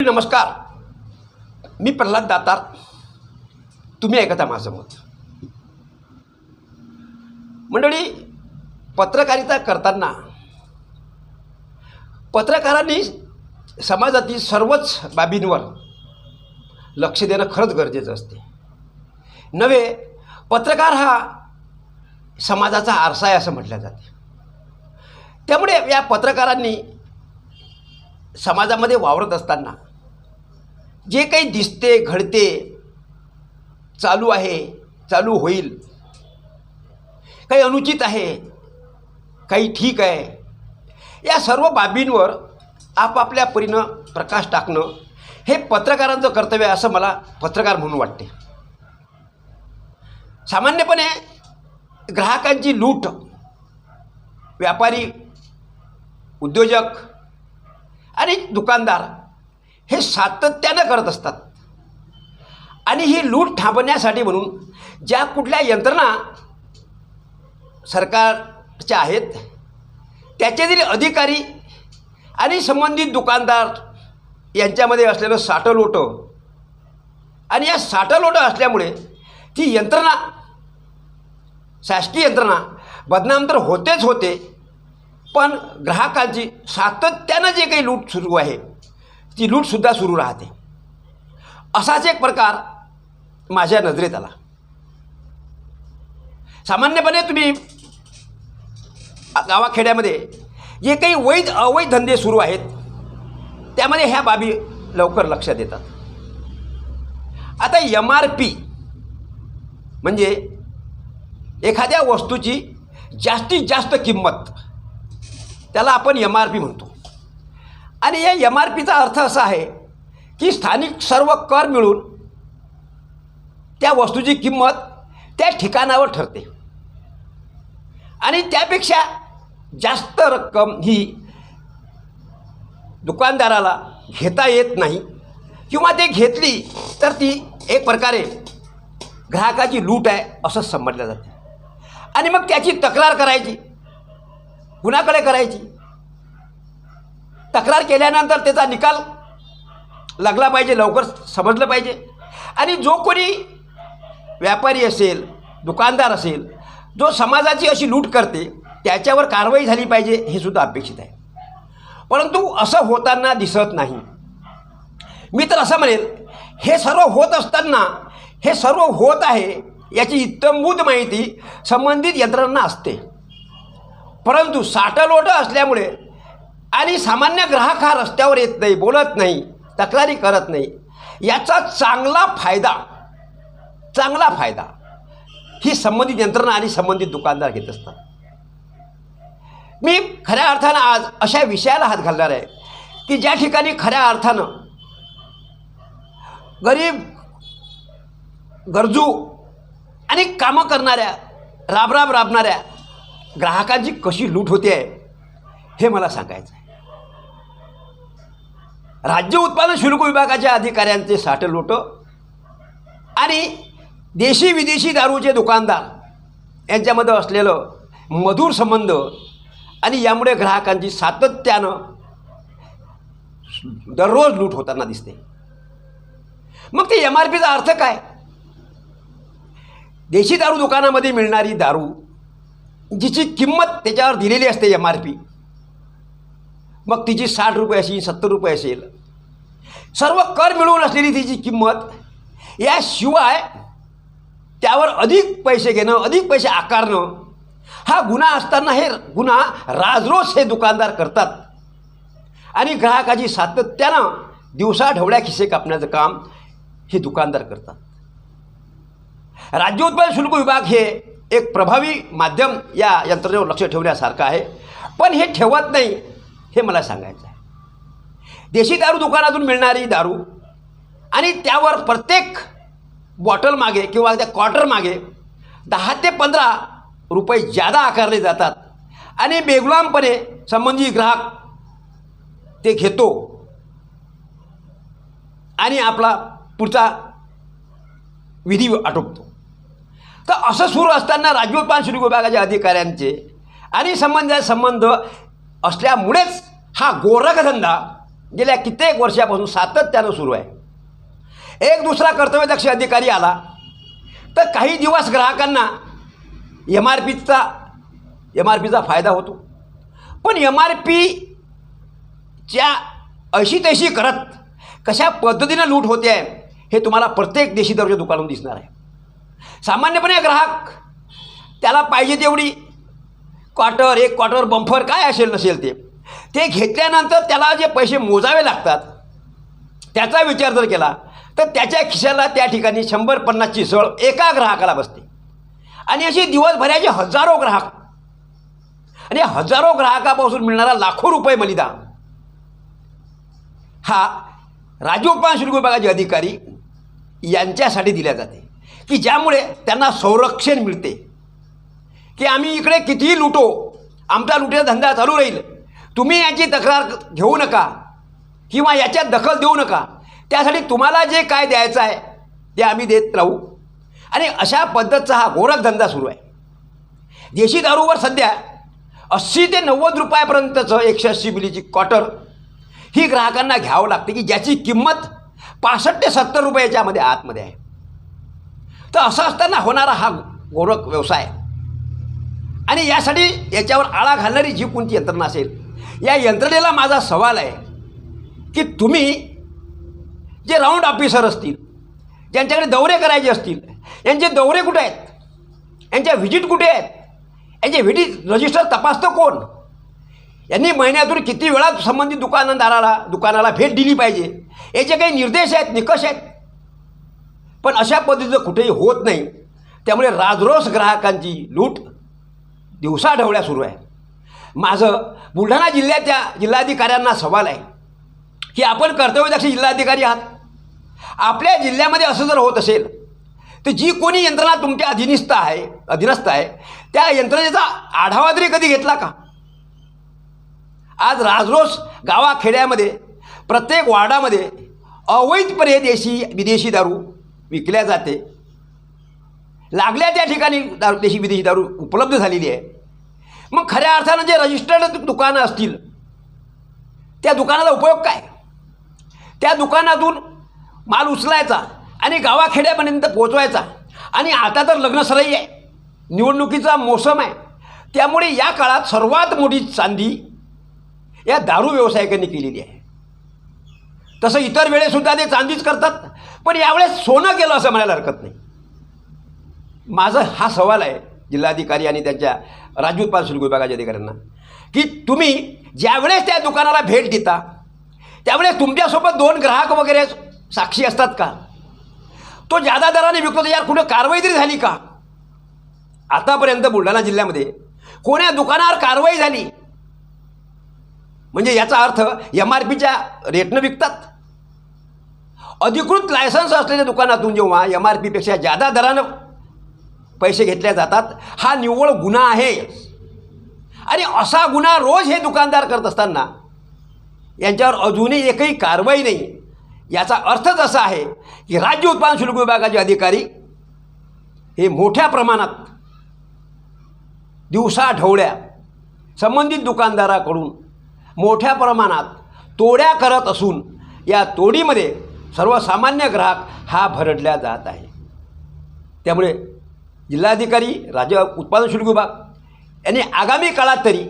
नमस्कार. मी प्रल्हाद दातार. तुम्ही ऐकता माझं मत. मंडळी पत्रकारिता करताना पत्रकारांनी समाजातील सर्वच बाबींवर लक्ष देणं खरंच गरजेचं असते. नव्हे पत्रकार हा समाजाचा आरसा आहे असं म्हटलं जाते. त्यामुळे या पत्रकारांनी समाजामध्ये वावरत असताना जे काही दिसते घडते चालू आहे चालू होईल. काही अनुचित आहे काही ठीक आहे. या सर्व बाबींवर आपापल्या परीनं प्रकाश टाकणं हे पत्रकारांचं कर्तव्य आहे असं मला पत्रकार म्हणून वाटते. सामान्यपणे ग्राहकांची लूट व्यापारी उद्योजक आणि दुकानदार हे सातत्यानं करत असतात. आणि ही लूट थांबवण्यासाठी म्हणून ज्या कुठल्या यंत्रणा सरकारच्या आहेत त्याच्यातील अधिकारी आणि संबंधित दुकानदार यांच्यामध्ये असलेलं साठलोटं आणि या साठलोटं असल्यामुळे ती यंत्रणा शासकीय यंत्रणा बदनाम तर होतेच होते पण ग्राहकांची सातत्यानं जे काही लूट सुरू आहे ती लूटसुद्धा सुरू राहते. असाच एक प्रकार माझ्या नजरेत आला. सामान्यपणे तुम्ही गावाखेड्यामध्ये जे काही वैध अवैध धंदे सुरू आहेत त्यामध्ये ह्या बाबी लवकर लक्षात येतात आता एम आर पी म्हणजे एखाद्या वस्तूची जास्तीत जास्त किंमत त्याला आपण एम आर पी म्हणतो. आणि या एम आर पीचा अर्थ असा आहे की स्थानिक सर्व कर मिळून त्या वस्तूची किंमत त्या ठिकाणावर ठरते. आणि त्यापेक्षा जास्त रक्कम ही दुकानदाराला घेता येत नाही किंवा ते घेतली तर ती एक प्रकारे ग्राहकाची लूट आहे असं समजलं जाते. आणि मग त्याची तक्रार करायची कुणाकडे करायची तक्रार केल्यानंतर त्याचा निकाल लागला पाहिजे लवकर समजलं पाहिजे. आणि जो कोणी व्यापारी असेल दुकानदार असेल जो समाजाची अशी लूट करते त्याच्यावर कारवाई झाली पाहिजे हे सुद्धा अपेक्षित आहे. परंतु असं होताना दिसत नाही. मी तर असं म्हणेल हे सर्व होत असताना हे सर्व होत आहे याची इत्तमभूत माहिती संबंधित यंत्रणांना असते. परंतु साठलोटं असल्यामुळे आणि सामान्य ग्राहक हा रस्त्यावर येत नाही बोलत नाही तक्रारी करत नाही. याचा चांगला फायदा चांगला फायदा ही संबंधित यंत्रणा आणि संबंधित दुकानदार घेत असतात. मी खऱ्या अर्थानं आज अशा विषयाला हात घालणार आहे की ज्या ठिकाणी खऱ्या अर्थानं गरीब गरजू आणि कामं करणाऱ्या राबराब राबणाऱ्या ग्राहकांची कशी लूट होते आहे हे मला सांगायचं आहे राज्य उत्पादन शुल्क विभागाच्या अधिकाऱ्यांचे साठलोट आणि देशी विदेशी दारूचे दुकानदार यांच्यामध्ये असलेलं मधुर संबंध आणि यामुळे ग्राहकांची सातत्यानं दररोज लूट होताना दिसते. मग ते एम आर पीचा अर्थ काय? देशी दारू दुकानामध्ये मिळणारी दारू जिची किंमत त्याच्यावर दिलेली असते एम आर पी मग तिची साठ रुपये असेल सत्तर रुपये असेल. सर्व कर मिळवून असलेली तिची किंमत याशिवाय त्यावर अधिक पैसे घेणं अधिक पैसे आकारणं हा गुन्हा असताना हे गुन्हा राजरोज हे दुकानदार करतात. आणि ग्राहकाची सातत्यानं दिवसाढवळ्या खिसे कापण्याचं काम हे दुकानदार करतात. राज्य उत्पादन शुल्क विभाग हे एक प्रभावी माध्यम या यंत्रणेवर लक्ष ठेवण्यासारखं आहे. पण हे ठेवत नाही. हे मला सांगायचं आहे. देशी दारू दुकानातून मिळणारी दारू आणि त्यावर प्रत्येक बॉटल मागे किंवा त्या क्वार्टर मागे दहा ते पंधरा रुपये जादा आकारले जातात आणि बेगुलामपणे संबंधित ग्राहक ते घेतो आणि आपला पुढचा विधी आटोपतो. तर असं सुरू असताना राज्य उत्पादन शुल्क विभागाच्या अधिकाऱ्यांचे आणि संबंध संबंध असल्यामुळेच हा गोरखधंदा गेल्या कित्येक वर्षापासून सातत्यानं सुरू आहे. एक दुसरा कर्तव्यदक्ष अधिकारी आला तर काही दिवस ग्राहकांना एम आर पीचा एम आर पीचा फायदा होतो. पण एम आर पीच्या अशी तशी करत कशा पद्धतीनं लूट होते आहे हे तुम्हाला प्रत्येक देशी दर्जा दुकानातून दिसणार आहे. सामान्यपणे ग्राहक त्याला पाहिजे तेवढी क्वार्टर एक क्वार्टर बंफर काय असेल नसेल ते. ते घेतल्यानंतर त्याला जे पैसे मोजावे लागतात त्याचा विचार जर केला तर त्याच्या खिशाला त्या ठिकाणी शंभर पन्नासची सळ एका ग्राहकाला बसते. आणि असे दिवसभराचे हजारो ग्राहक. आणि हजारो ग्राहकापासून मिळणारा लाखो रुपये बलिदान. हा राज्योत्पादन शुल्क विभागाचे अधिकारी यांच्यासाठी दिल्या जाते की ज्यामुळे त्यांना संरक्षण मिळते. की आम्ही इकडे कितीही लुटो आमचा लुटेचा धंदा चालू राहील. तुम्ही याची तक्रार घेऊ नका किंवा याच्यात दखल देऊ नका. त्यासाठी तुम्हाला जे काय द्यायचं आहे ते आम्ही देत राहू. आणि अशा पद्धतचा हा गोरखधंदा सुरू आहे. देशी दारूवर सध्या अस्सी ते नव्वद रुपयापर्यंतचं एकशे अस्सी मिलीची क्वार्टर ही ग्राहकांना घ्यावं लागते की ज्याची किंमत पासष्ट ते सत्तर रुपयाच्यामध्ये आतमध्ये आहे. तर असं असताना होणारा हा गोरख व्यवसाय आणि यासाठी याच्यावर आळा घालणारी जी कोणती यंत्रणा असेल या यंत्रणेला माझा सवाल आहे की तुम्ही जे राऊंड ऑफिसर असतील ज्यांच्याकडे दौरे करायचे असतील यांचे दौरे कुठे आहेत? यांच्या व्हिजिट कुठे आहेत? यांचे व्हिजिट रजिस्टर तपासतं कोण? यांनी महिन्यातून किती वेळा संबंधित दुकानदाराला दुकानाला भेट दिली पाहिजे? याचे काही निर्देश आहेत निकष आहेत? पण अशा पद्धतीचं कुठेही होत नाही. त्यामुळे राजरोस ग्राहकांची लूट दिवसाढवळ्या सुरू आहे. माझं बुलढाणा जिल्ह्याच्या जिल्हाधिकाऱ्यांना सवाल आहे की आपण कर्तव्यदक्ष जिल्हाधिकारी आहात? आपल्या जिल्ह्यामध्ये असं जर होत असेल तर जी कोणी यंत्रणा तुमच्या अधीनस्थ आहे अधीनस्थ आहे त्या यंत्रणेचा आढावा तरी कधी घेतला का? आज राजरोस गावाखेड्यामध्ये प्रत्येक वार्डामध्ये अवैधपणे देशी विदेशी दारू विकल्या जाते. लागल्या त्या ठिकाणी दारू देशी विदेशी दारू उपलब्ध झालेली आहे. मग खऱ्या अर्थानं जे रजिस्टर्ड दुकानं असतील त्या दुकानाचा उपयोग काय? त्या दुकानातून माल उचलायचा आणि गावाखेड्यापर्यंत पोचवायचा आणि आता तर लग्नसराई आहे. निवडणुकीचा मोसम आहे. त्यामुळे या काळात सर्वात मोठी चांदी या दारू व्यावसायिकांनी केलेली आहे. तसं इतर वेळेसुद्धा ते चांदीच करतात पण यावेळेस सोनं केलं असं म्हणायला हरकत नाही. माझा हा सवाल आहे जिल्हाधिकारी आणि त्यांच्या राज्य उत्पादन शुल्क विभागाच्या अधिकाऱ्यांना की तुम्ही ज्यावेळेस त्या दुकानाला भेट देता त्यावेळेस तुमच्यासोबत दोन ग्राहक वगैरे साक्षी असतात का? तो जादा दराने विकतो यार कुठं कारवाई तरी झाली का? आतापर्यंत बुलढाणा जिल्ह्यामध्ये कोण्या दुकानावर कारवाई झाली? म्हणजे याचा अर्थ एम आर पीच्या रेटनं विकतात. अधिकृत लायसन्स असलेल्या दुकानातून जेव्हा एम आर पीपेक्षा जादा दरानं पैसे घेतले जातात. हा निव्वळ गुन्हा आहे. आणि असा गुन्हा रोज हे दुकानदार करत असताना यांच्यावर अजूनही एकही कारवाई नाही. याचा अर्थच असा आहे की राज्य उत्पादन शुल्क विभागाचे अधिकारी हे मोठ्या प्रमाणात दिवसाढवळ्या संबंधित दुकानदाराकडून मोठ्या प्रमाणात तोड्या करत असून या तोडीमध्ये सर्वसामान्य ग्राहक हा भरडल्या जात आहे. त्यामुळे जिल्हाधिकारी राज्य उत्पादन शुल्क विभाग. यांनी आगामी काळात तरी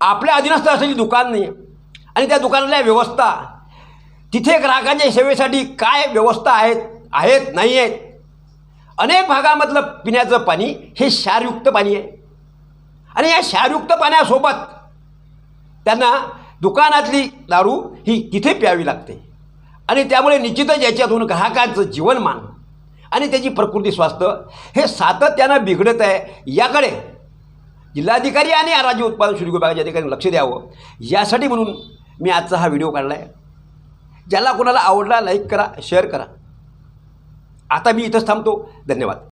आपल्या अधीनस्थ असलेली दुकाने आणि त्या दुकानातल्या व्यवस्था तिथे ग्राहकांच्या सेवेसाठी काय व्यवस्था आहेत आहेत नाही आहेत अनेक भागामधलं पिण्याचं पाणी हे क्षारयुक्त पाणी आहे. आणि या क्षारयुक्त पाण्यासोबत त्यांना दुकानातली दारू ही तिथे प्यावी लागते. आणि त्यामुळे निश्चितच याच्यातून ग्राहकांचं जीवनमान आणि त्याची प्रकृती स्वास्थ्य. हे सातत्यानं बिघडत आहे. याकडे जिल्हाधिकारी आणि राज्य उत्पादन शुल्क विभागाच्या अधिकाऱ्यांनी लक्ष द्यावं. यासाठी म्हणून मी आजचा हा व्हिडिओ काढला आहे ज्याला कोणाला आवडला लाईक करा शेअर करा. आता मी इथंच थांबतो. धन्यवाद.